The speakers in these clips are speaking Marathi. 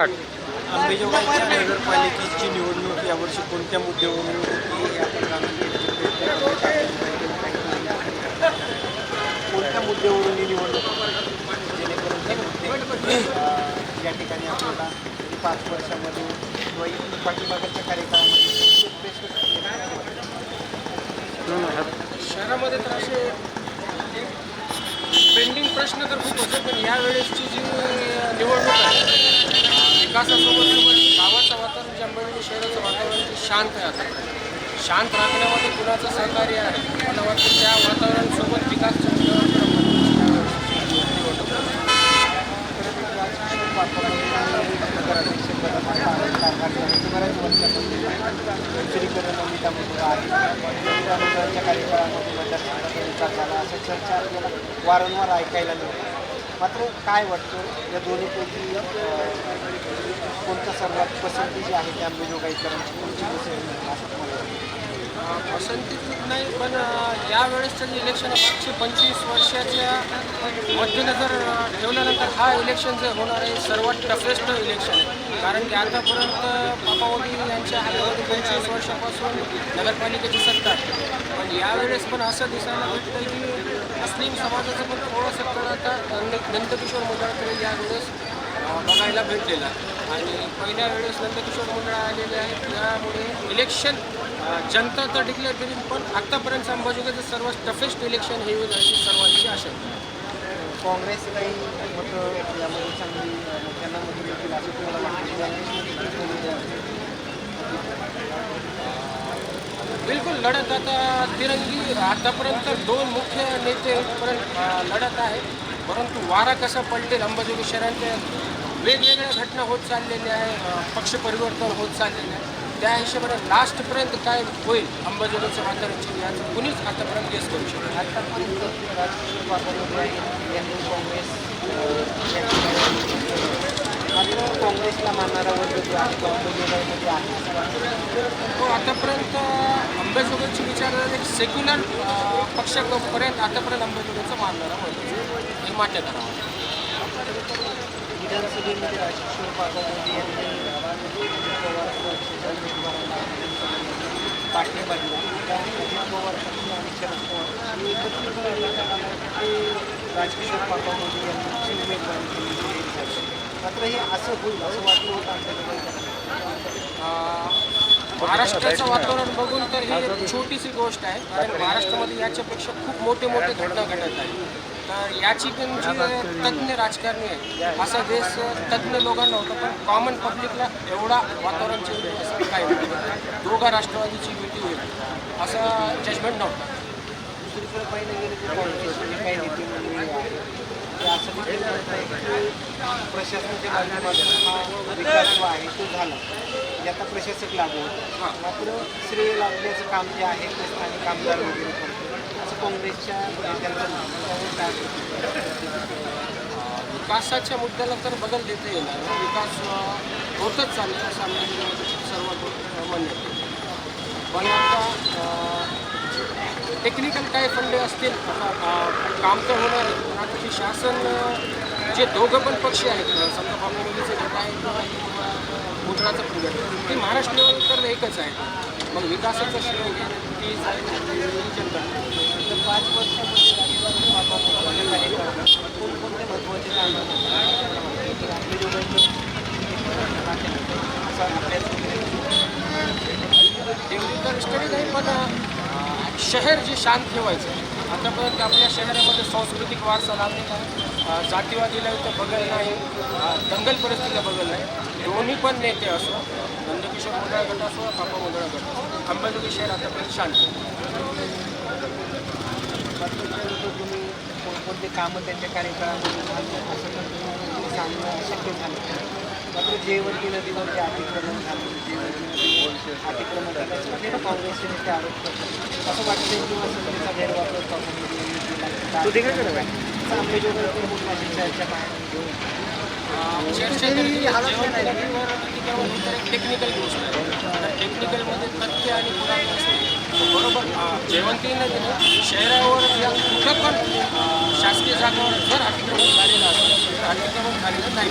अंबेजोगाईच्या नगरपालिकेची निवडणूक यावर्षी कोणत्या मुद्द्यावरून. कोणत्या मुद्द्यावरून ही निवडणूक? जेणेकरून या ठिकाणी आपल्याला पाच वर्षामध्ये किंवा पाठीमागच्या कार्यकाळामध्ये प्रश्न शहरामध्ये तर असे पेंडिंग प्रश्न तर खूप होते पण यावेळेसची जी निवडणूक आहे विकासासोबत सोबत गावाचं वातावरण जे अंबेडकर शहराचं वातावरण ते शांत आहे आता शांत राखण्यामध्ये कुणाचं सहकार्य आहे? मला वाटतं त्या वातावरणासोबत विकासच्या मुद्द्यावर निवडणूक बऱ्याच वर्षापासून दुसरीकडे नमिता मुद्दा आहे अगोदरच्या कार्यकाळामध्ये मतदारसंघाचा विकास झाला अशा चर्चा आपल्याला वारंवार ऐकायला मिळतात मात्र काय वाटतं या दोन्हीपैकी अं, कोणतं सर्वात पसंती जी आहे त्या अंबेजोगाईकरांची कोणती पसंती पसंती नाही पण अ, यावेळेसचं जे इलेक्शन मागचे पंचवीस वर्षाच्या मध्यनजर ठेवल्यानंतर हा इलेक्शन जे होणार आहे सर्वात टफेस्ट इलेक्शन आहे. कारण की आतापर्यंत पापावली यांच्या हातामध्ये पंचवीस वर्षापासून नगरपालिकेची सत्ता आहे. पण यावेळेस पण असं दिसायला भेटतं की मुस्लिम समाजाचं पण थोडंसं तर आता नंदकिशोर मंडळाकडे यावेळेस वेळेस बघायला भेटलेलं आहे. आणि पहिल्या वेळेस नंदकिशोर मंडळ आलेले आहेत. त्यामुळे इलेक्शन जनता तर डिक्लेअर केली पण आत्तापर्यंत अंबाजोगाईचं सर्वात टफेस्ट इलेक्शन हे होईल अशी सर्वांची आशा. काँग्रेस काही मतं यामध्ये चांगली त्यांना मतं देखील असं तुम्हाला वाटतं काँग्रेसमध्ये किती उमेदवार आहेत? बिलकुल लढत आता तिरंगी आतापर्यंत दोन मुख्य नेतेपर्यंत लढत आहे. परंतु वारा कसा पलटेल अंबाजोगी शहरांच्या वेगवेगळ्या घटना होत चाललेल्या आहे पक्ष परिवर्तन होत चाललेलं आहे. त्या हिशोबाने लास्टपर्यंत काय होईल अंबाजोगाईचं वातावरण याचं कुणीच आतापर्यंत गेस करू शकतो आतापर्यंत राजकीय वातावरण काँग्रेस काँग्रेसला मानणारा वर्ग जो आहे आहे. तो आतापर्यंत अंबेजोगाईची विचारधारा एक सेक्युलर पक्षापर्यंत आतापर्यंत अंबेजोगाईचं मानणारा वर्ग हे मान्य करावं विधानसभेमध्ये राजकिशोर बाबा मोदी यांनी पवार पाठिंबा दिला. त्या अजित पवार आणि शरद पवार हे एकत्रित राजकिशोर बाबा मोदी यांची उमेदवारी मात्र हे असं होईल असं वाटलं होतं आमच्याकडे. महाराष्ट्राचं वातावरण बघून तर ही एक छोटीशी गोष्ट आहे कारण महाराष्ट्रामध्ये याच्यापेक्षा खूप मोठे मोठे घटना घडत आहेत. तर याची पण जी तज्ज्ञ राजकारणी आहे असा देश तज्ज्ञ लोकांना होता पण कॉमन पब्लिकला एवढा वातावरण चेंज होईल असं नव्हतं दोघा राष्ट्रवादीची युती होईल असा जजमेंट नव्हतं. दुसरीकडे पाहिलं गेलं तर असं आहे की प्रशासनाच्या माध्यमातून हा विकास जो आहे तो झाला याचा प्रशासक लागू मात्र श्रेय लाभण्याचं काम जे आहे ते स्थानिक आमदार वगैरे करतो असं काँग्रेसच्या विकासाच्या मुद्द्याला तर बदल देता येणार. विकास होतच चालला असं सर्व मान्य पण आता टेक्निकल काय फंडे असतील काम तर होणार आहे शासन जे दोघं पण पक्ष आहेत समजा बाबुलीचे गट आहे किंवा गुजरातचं पण गट आहे, ते महाराष्ट्र लेवल तर एकच आहे मग विकासाचं श्रेय ती जनता तर पाच वर्षामध्ये कोणकोणते महत्त्वाचे कामं आहेत? आपले दोघांचे असा अभ्यास वगैरे तेवढी तर स्टडी नाही पण शहर जे शांत ठेवायचं. आहे. आतापर्यंत आपल्या शहरामध्ये सांस्कृतिक वारसा लागले आहे जातीवादीला इथं बघल नाही. दंगल परिस्थितीला बघल नाही. दोन्ही पण नेते असो नंदकिशोर मुंडळ गट असो पापा मुंडळ गट असो शहर आतापर्यंत शांत तुम्ही कोणकोणते कामं त्यांच्या कार्यकाळामध्ये झाले? असं सांगणं शक्य झालं. मात्र जयवंती नदीवर जे अतिक्रमण झालं जयवंती नदीवर अतिक्रमण काँग्रेसचे नेते आरोप करतात. असं वाटतं किंवा सत्तेचा गैरवापर काँग्रेस चर्चा घेऊन ही टेक्निकल गोष्ट आहे? आता टेक्निकलमध्ये तथ्य आणि पुरावे असते. बरोबर? जेवंती नदीनं शहरावर या कुठं पण शासकीय जागावर जर अतिक्रमण झालेलं असेल तर अतिक्रमण झालेलं नाही.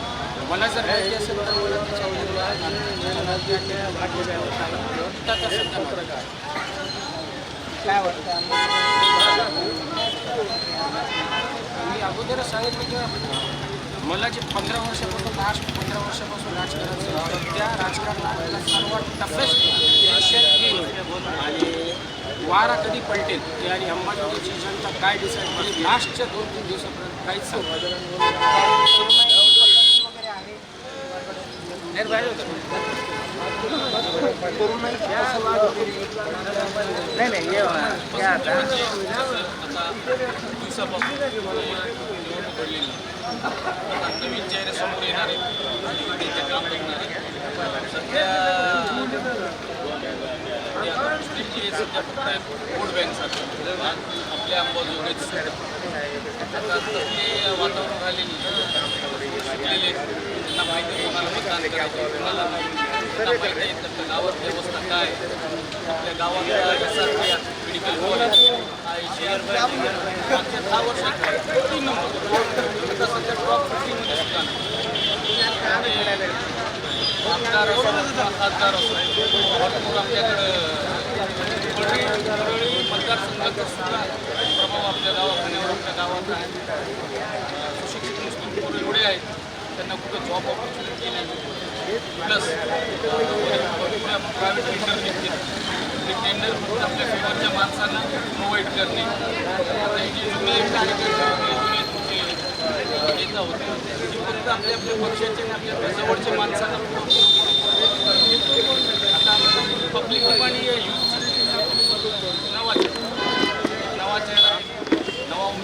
मला जर माहिती असेल तर मला त्याच्याबद्दल काय वाटतं? मी अगोदरच सांगितलं की मला जे पंधरा वर्षापासून लास्ट पंधरा वर्षापासून राजकारणाचं आहे, त्या राजकारणाला सर्वात टफेस्ट इलेक्शन आणि वारा कधी पलटेल ते आणि अंबाजोगाईची जनता काय डिसाईड केली लास्टच्या दोन तीन दिवसापर्यंत काहीच सांगू येत नाही. वगैरे आहे नाही बाहेर होतं. तरुणाई नाही आता नवीन चेहरे समोर येणार आणि त्यांचे काम बघणार आहेत सध्या मुस्लिम जे आहे वोट बँक आपल्या अंबाजोगाईत आता तसले वातावरण शिकलेले त्यांना माहिती आहे कोणाला मतदान करायचं कोणाला नाही. माहिती आहे गावात व्यवस्था काय आपल्या गावात यासारखे मेडिकल कॉलेज शहर मागच्या दहा वर्षात तीन नंबर आता सध्या टॉप फिफ्टीमध्ये सुद्धा नाही. आमदार असो खासदार असो भरपूर आपल्याकडं परळी मतदारसंघाचा सुद्धा प्रभाव आपल्या दवाखान्यावर आपल्या गावाचा आहे सुशिक्षित मुस्लिम एवढे आहेत त्यांना कुठं जॉब ऑपॉर्च्युनिटी नाही प्लस प्रायव्हेट टेंडर घेतले ते टेंडर फक्त आपल्या फेवरच्या माणसांना प्रोव्हाइड करणे आता जे जुने जुने तुमचे नेता होते ते फक्त आपल्या आपल्या पक्षाचे आपल्या जवळच्या माणसांना आता पब्लिक ठिकाणी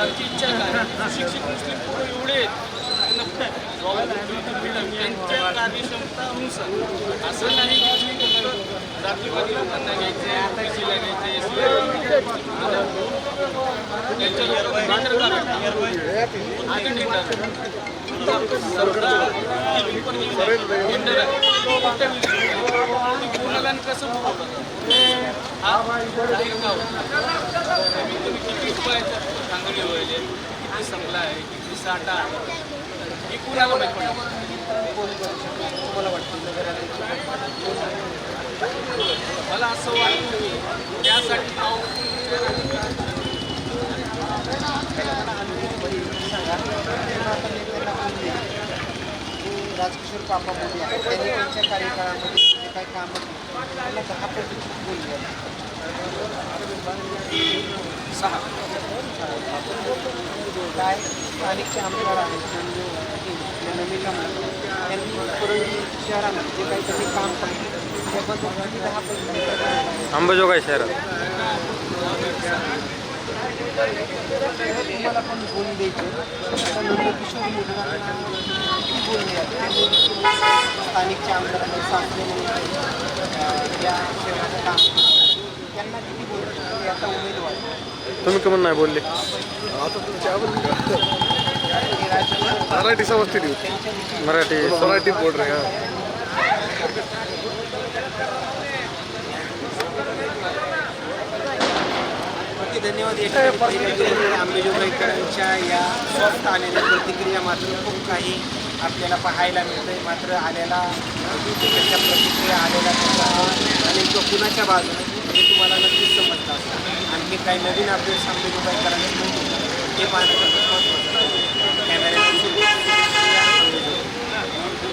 उमेदवार मुस्लिम इच्छा काय? सुशिक्षित मुस्लिम पोरं एवढे त्यांच्या कार्यक्षमता अनुसार. असं नाही की तुम्ही फक्त जातीवादी लोकांना घ्यायचे ओबीसीला घ्यायचे त्यांच्या सरकार कोणाला कसं कमीत कमी किती रुपयाच्या चांगली व्हायले किती संपला आहे किती साठा आहे हे कुणाला माहीत पडलं मला असं वाटतं की त्यासाठी राजकिशोर कापा मोदी आहेत त्यांनी त्यांच्या कार्यकाळामध्ये जे काही कामं केली त्यांना दहा पट बोलले सहा काय स्थानिकचे आमदार आहेत म्हणजे आपले नवीन आमदार त्यांनी परळी शहरामध्ये जे काही त्यांनी काम केलं त्याबद्दल किती दहा पट अंबाजोगाई शहरात तुम्हाला पण बोलून द्यायचे आता नंदकिशोर स्थानिकच्या आमदारांना सासरे म्हणून या शहराचं काम. त्यांना किती बोलले ते आता उमेदवार. तुम्ही कमन नाही बोलले. आता तुमच्या मराठी समजते ती मराठी मराठी बोल रहे ओके धन्यवाद. आंबेजोगाईकरांच्या या सॉफ्ट आलेल्या प्रतिक्रिया मात्र खूप काही आपल्याला पाहायला मिळतंय. मात्र आलेला त्याच्या प्रतिक्रिया आलेला त्याचा आणि तो कुणाच्या बाजूने हे तुम्हाला नक्कीच समजतं असतं आणखी काही नवीन अपडेट्स आंबेजोगाईकरांचे हे पाहण्याचं